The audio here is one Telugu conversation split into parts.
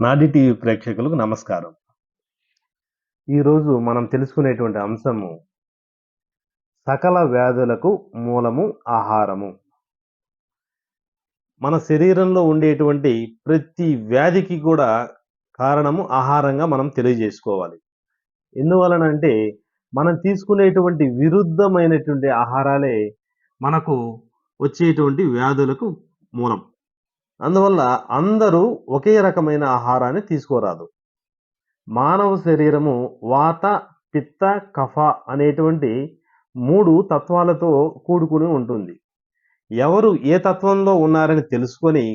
నాది టీవీ ప్రేక్షకులకు నమస్కారం. ఈరోజు మనం తెలుసుకునేటువంటి అంశము సకల వ్యాధులకు మూలము ఆహారము. మన శరీరంలో ఉండేటువంటి ప్రతి వ్యాధికి కూడా కారణము ఆహారంగా మనం తెలియజేసుకోవాలి. ఎందువలనంటే మనం తీసుకునేటువంటి విరుద్ధమైనటువంటి ఆహారాలే మనకు వచ్చేటువంటి వ్యాధులకు మూలం. అందువల్ల అందరూ ఒకే రకమైన ఆహారాన్ని తీసుకోరాదు. మానవ శరీరము వాత పిత్త కఫ అనేటువంటి మూడు తత్వాలతో కూడుకుని ఉంటుంది. ఎవరు ఏ తత్వంలో ఉన్నారని తెలుసుకొని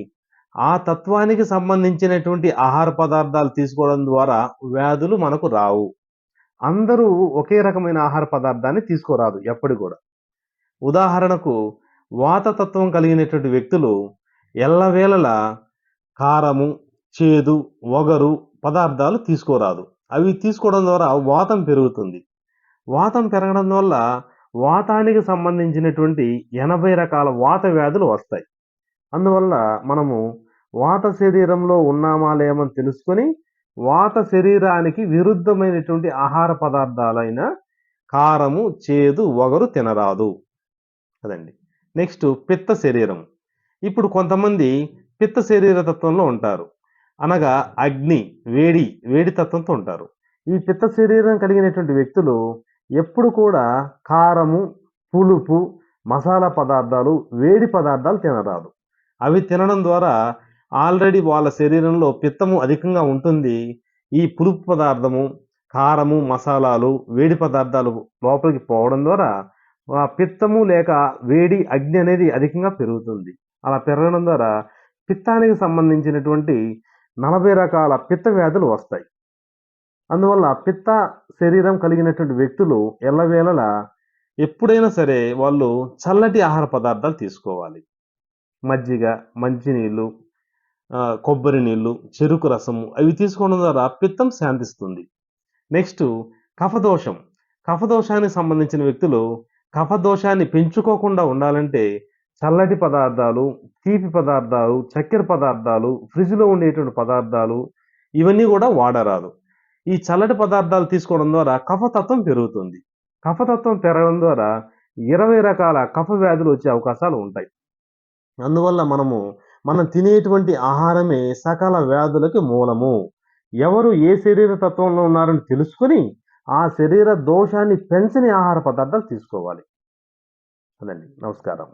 ఆ తత్వానికి సంబంధించినటువంటి ఆహార పదార్థాలు తీసుకోవడం ద్వారా వ్యాధులు మనకు రావు. అందరూ ఒకే రకమైన ఆహార పదార్థాన్ని తీసుకోరాదు ఎప్పటి కూడా ఉదాహరణకు వాతతత్వం కలిగినటువంటి వ్యక్తులు ఎల్లవేళలా కారము చేదు వగరు పదార్థాలు తీసుకోరాదు. అవి తీసుకోవడం ద్వారా వాతం పెరుగుతుంది. వాతం పెరగడం వల్ల వాతానికి సంబంధించినటువంటి ఎనభై రకాల వాత వ్యాధులు వస్తాయి. అందువల్ల మనము వాత శరీరంలో ఉన్నామా లేమని తెలుసుకొని వాత శరీరానికి విరుద్ధమైనటువంటి ఆహార పదార్థాలైన కారము చేదు వగరు తినరాదు. అదండి. నెక్స్ట్ పిత్త శరీరం ఇప్పుడు కొంతమంది పిత్త శరీర తత్వంలో ఉంటారు. అనగా అగ్ని వేడి వేడి తత్వంతో ఉంటారు. ఈ పిత్త శరీరం కలిగినటువంటి వ్యక్తులు ఎప్పుడు కూడా కారము పులుపు మసాలా పదార్థాలు వేడి పదార్థాలు తినరాదు. అవి తినడం ద్వారా ఆల్రెడీ వాళ్ళ శరీరంలో పిత్తము అధికంగా ఉంటుంది. ఈ పులుపు పదార్థము కారము మసాలాలు వేడి పదార్థాలు లోపలికి పోవడం ద్వారా పిత్తము లేక వేడి అగ్ని అనేది అధికంగా పెరుగుతుంది. అలా పెరగడం ద్వారా పిత్తానికి సంబంధించినటువంటి నలభై రకాల పిత్త వ్యాధులు వస్తాయి. అందువల్ల పిత్త శరీరం కలిగినటువంటి వ్యక్తులు ఎల్లవేళలా ఎప్పుడైనా సరే వాళ్ళు చల్లటి ఆహార పదార్థాలు తీసుకోవాలి. మజ్జిగ మంచినీళ్ళు కొబ్బరి నీళ్ళు చెరుకు రసము అవి తీసుకోవడం ద్వారా పిత్తం శాంతిస్తుంది. నెక్స్ట్ కఫదోషం. కఫదోషానికి సంబంధించిన వ్యక్తులు కఫదోషాన్ని పెంచుకోకుండా ఉండాలంటే చల్లటి పదార్థాలు తీపి పదార్థాలు చక్కెర పదార్థాలు ఫ్రిడ్జ్లో ఉండేటువంటి పదార్థాలు ఇవన్నీ కూడా వాడరాదు. ఈ చల్లటి పదార్థాలు తీసుకోవడం ద్వారా కఫతత్వం పెరుగుతుంది. కఫతత్వం పెరగడం ద్వారా ఇరవై రకాల కఫ వ్యాధులు వచ్చే అవకాశాలు ఉంటాయి. అందువల్ల మనము మనం తినేటువంటి ఆహారమే సకల వ్యాధులకి మూలము. ఎవరు ఏ శరీర తత్వంలో ఉన్నారని తెలుసుకొని ఆ శరీర దోషాన్ని పెంచని ఆహార పదార్థాలు తీసుకోవాలి. అదండి. నమస్కారం.